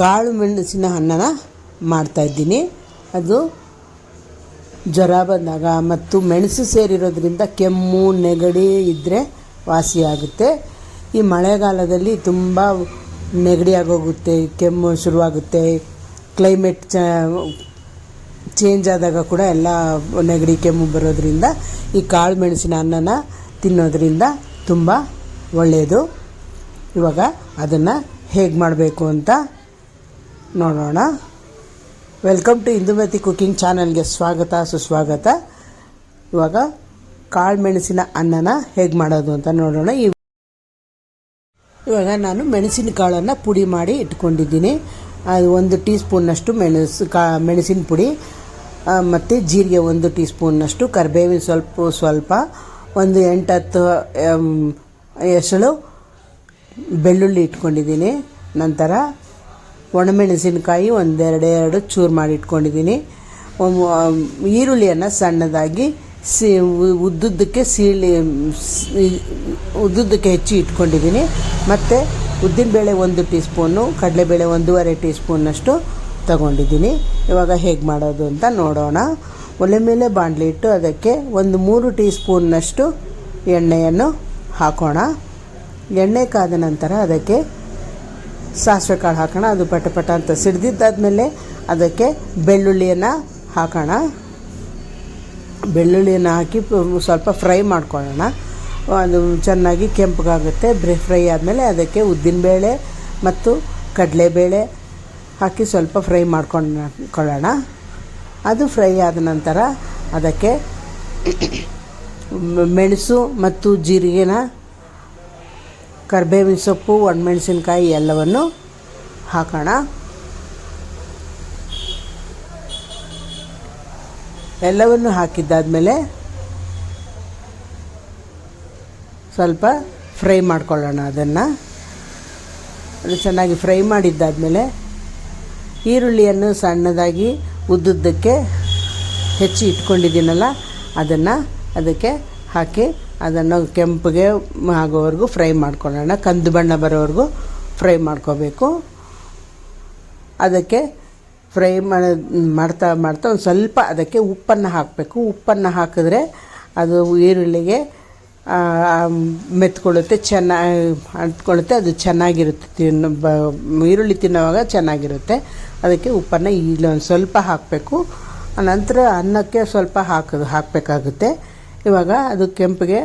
ಕಾಳು ಮೆಣಸಿನ ಅನ್ನನ ಮಾಡ್ತಾಯಿದ್ದೀನಿ ಅದು ಜ್ವರ ಬಂದಾಗ ಮತ್ತು ಮೆಣಸು ಸೇರಿರೋದ್ರಿಂದ ಕೆಮ್ಮು, ನೆಗಡಿ ಇದ್ದರೆ ವಾಸಿಯಾಗುತ್ತೆ ಈ ಮಳೆಗಾಲದಲ್ಲಿ ತುಂಬ ನೆಗಡಿ ಆಗೋಗುತ್ತೆ, ಕೆಮ್ಮು ಶುರುವಾಗುತ್ತೆ. ಕ್ಲೈಮೇಟ್ ಚ ಚೇಂಜ್ ಆದಾಗ ಕೂಡ ಎಲ್ಲ ನೆಗಡಿ, ಕೆಮ್ಮು ಬರೋದ್ರಿಂದ ಈ ಕಾಳು ಮೆಣಸಿನ ಅನ್ನನ ತಿನ್ನೋದ್ರಿಂದ ತುಂಬ ಒಳ್ಳೆಯದು ಇವಾಗ ಅದನ್ನು ಹೇಗೆ ಮಾಡಬೇಕು ಅಂತ ನೋಡೋಣ. ವೆಲ್ಕಮ್ ಟು ಇಂದುಮತಿ ಕುಕ್ಕಿಂಗ್ ಚಾನಲ್ಗೆ ಸ್ವಾಗತ, ಸುಸ್ವಾಗತ. ಇವಾಗ ಕಾಳು ಮೆಣಸಿನ ಅನ್ನನ ಹೇಗೆ ಮಾಡೋದು ಅಂತ ನೋಡೋಣ. ಇವಾಗ ನಾನು ಮೆಣಸಿನ ಕಾಳನ್ನು ಪುಡಿ ಮಾಡಿ ಇಟ್ಕೊಂಡಿದ್ದೀನಿ. ಅದು ಒಂದು ಟೀ ಸ್ಪೂನ್ನಷ್ಟು ಮೆಣಸು ಕಾ, ಮೆಣಸಿನ ಪುಡಿ ಮತ್ತು ಜೀರಿಗೆ ಒಂದು ಟೀ ಸ್ಪೂನ್ನಷ್ಟು ಕರಿಬೇವಿನ ಸ್ವಲ್ಪ ಸ್ವಲ್ಪ, ಒಂದು ಎಂಟತ್ತು ಹತ್ತು ಎಸಳು, ಬೆಳ್ಳುಳ್ಳಿ ಇಟ್ಕೊಂಡಿದ್ದೀನಿ. ನಂತರ ಒಣಮೆಣಸಿನಕಾಯಿ ಒಂದೆರಡು ಎರಡು ಚೂರು ಮಾಡಿ ಇಟ್ಕೊಂಡಿದ್ದೀನಿ ಒಂದು, ಈರುಳ್ಳಿಯನ್ನು ಸಣ್ಣದಾಗಿ ಸಿ ಉದ್ದುದ್ದಕ್ಕೆ ಸೀಳಿ ಉದ್ದುದ್ದಕ್ಕೆ ಹೆಚ್ಚಿ ಇಟ್ಕೊಂಡಿದ್ದೀನಿ. ಮತ್ತು ಉದ್ದಿನಬೇಳೆ ಒಂದು ಟೀ ಸ್ಪೂನು ಕಡಲೆಬೇಳೆ ಒಂದೂವರೆ ಟೀ ಸ್ಪೂನ್ನಷ್ಟು ತಗೊಂಡಿದ್ದೀನಿ. ಇವಾಗ ಹೇಗೆ ಮಾಡೋದು ಅಂತ ನೋಡೋಣ. ಒಲೆ ಮೇಲೆ ಬಾಣಲಿ ಇಟ್ಟು ಅದಕ್ಕೆ ಒಂದು ಮೂರು ಟೀ ಸ್ಪೂನ್ನಷ್ಟು ಎಣ್ಣೆಯನ್ನು ಹಾಕೋಣ. ಎಣ್ಣೆ ಕಾದ ನಂತರ ಅದಕ್ಕೆ ಸಾಸಿವೆ ಕಾಳು ಹಾಕೋಣ, ಅದು ಪಟ ಪಟ ಅಂತ ಸಿಡ್ದಿದ್ದಾದಮೇಲೆ ಅದಕ್ಕೆ ಬೆಳ್ಳುಳ್ಳಿಯನ್ನು ಹಾಕೋಣ. ಬೆಳ್ಳುಳ್ಳಿಯನ್ನು ಹಾಕಿ ಸ್ವಲ್ಪ ಫ್ರೈ ಮಾಡ್ಕೊಳ್ಳೋಣ. ಅದು ಚೆನ್ನಾಗಿ ಕೆಂಪಗಾಗುತ್ತೆ, ಬ್ರೆ, ಫ್ರೈ ಆದಮೇಲೆ ಅದಕ್ಕೆ ಉದ್ದಿನಬೇಳೆ ಮತ್ತು ಕಡಲೆಬೇಳೆ ಹಾಕಿ ಸ್ವಲ್ಪ ಫ್ರೈ ಮಾಡ್ಕೊಂಡ್ಕೊಳ್ಳೋಣ. ಅದು ಫ್ರೈ ಆದ ನಂತರ ಅದಕ್ಕೆ ಮೆಣಸು ಮತ್ತು ಜೀರಿಗೆನ ಕರಿಬೇವಿನ ಸೊಪ್ಪು, ಒಣಮೆಣಸಿನ್ಕಾಯಿ ಎಲ್ಲವನ್ನು ಹಾಕೋಣ. ಎಲ್ಲವನ್ನು ಹಾಕಿದ್ದಾದಮೇಲೆ ಸ್ವಲ್ಪ ಫ್ರೈ ಮಾಡ್ಕೊಳ್ಳೋಣ ಅದನ್ನು. ಅದು ಚೆನ್ನಾಗಿ ಫ್ರೈ ಮಾಡಿದ್ದಾದಮೇಲೆ ಈರುಳ್ಳಿಯನ್ನು ಸಣ್ಣದಾಗಿ ಉದ್ದುದ್ದಕ್ಕೆ ಹೆಚ್ಚಿ ಇಟ್ಕೊಂಡಿದ್ದೀನಲ್ಲ, ಅದನ್ನು ಅದಕ್ಕೆ ಹಾಕಿ ಅದನ್ನು ಕೆಂಪಿಗೆ ಆಗೋವರೆಗೂ ಫ್ರೈ ಮಾಡ್ಕೊಳ್ಳೋಣ. ಕಂದು ಬಣ್ಣ ಬರೋವರೆಗೂ ಫ್ರೈ ಮಾಡ್ಕೋಬೇಕು. ಅದಕ್ಕೆ ಫ್ರೈ ಮಾಡಿ ಮಾಡ್ತಾ ಮಾಡ್ತಾ ಒಂದು ಸ್ವಲ್ಪ ಅದಕ್ಕೆ ಉಪ್ಪನ್ನು ಹಾಕಬೇಕು. ಉಪ್ಪನ್ನು ಹಾಕಿದ್ರೆ ಅದು ಈರುಳ್ಳಿಗೆ ಮೆತ್ಕೊಳ್ಳುತ್ತೆ ಚೆನ್ನಾಗಿ ಅಂಟ್ಕೊಳ್ಳುತ್ತೆ, ಅದು ಚೆನ್ನಾಗಿರುತ್ತೆ ತಿನ್ನೋ, ಬ, ಈರುಳ್ಳಿ ತಿನ್ನೋವಾಗ ಚೆನ್ನಾಗಿರುತ್ತೆ. ಅದಕ್ಕೆ ಉಪ್ಪನ್ನು ಇಲ್ಲೊಂದು ಸ್ವಲ್ಪ ಹಾಕಬೇಕು. ನಂತರ ಅನ್ನಕ್ಕೆ ಸ್ವಲ್ಪ ಹಾಕೋದು, ಹಾಕಬೇಕಾಗುತ್ತೆ. ಇವಾಗ ಅದು ಕೆಂಪಿಗೆ,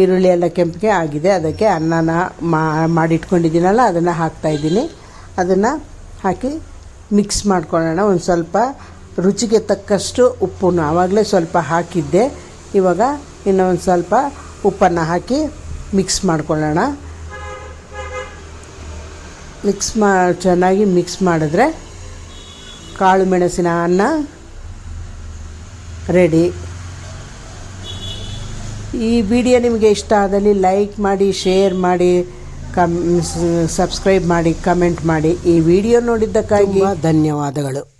ಈರುಳ್ಳಿ ಎಲ್ಲ ಕೆಂಪಿಗೆ ಆಗಿದೆ. ಅದಕ್ಕೆ ಅನ್ನನ ಮಾಡಿಟ್ಕೊಂಡಿದ್ದೀನಲ್ಲ, ಅದನ್ನು ಹಾಕ್ತಾಯಿದ್ದೀನಿ ಅದನ್ನು ಹಾಕಿ ಮಿಕ್ಸ್ ಮಾಡ್ಕೊಳ್ಳೋಣ. ಒಂದು ಸ್ವಲ್ಪ ರುಚಿಗೆ ತಕ್ಕಷ್ಟು ಉಪ್ಪನ್ನು ಆವಾಗಲೇ ಸ್ವಲ್ಪ ಹಾಕಿದ್ದೆ. ಇವಾಗ ಇನ್ನು ಒಂದು ಸ್ವಲ್ಪ ಉಪ್ಪನ್ನು ಹಾಕಿ ಮಿಕ್ಸ್ ಮಾಡ್ಕೊಳ್ಳೋಣ. ಮಿಕ್ಸ್ ಮಾ, ಚೆನ್ನಾಗಿ ಮಿಕ್ಸ್ ಮಾಡಿದ್ರೆ ಕಾಳು ಮೆಣಸಿನ ಅನ್ನ ರೆಡಿ. ಈ ವಿಡಿಯೋ ನಿಮಗೆ ಇಷ್ಟ ಆದಲ್ಲಿ ಲೈಕ್ ಮಾಡಿ, ಶೇರ್ ಮಾಡಿ, ಕಮ್ ಸಬ್ಸ್ಕ್ರೈಬ್ ಮಾಡಿ, ಕಮೆಂಟ್ ಮಾಡಿ. ಈ ವಿಡಿಯೋ ನೋಡಿದ್ದಕ್ಕಾಗಿ ಧನ್ಯವಾದಗಳು.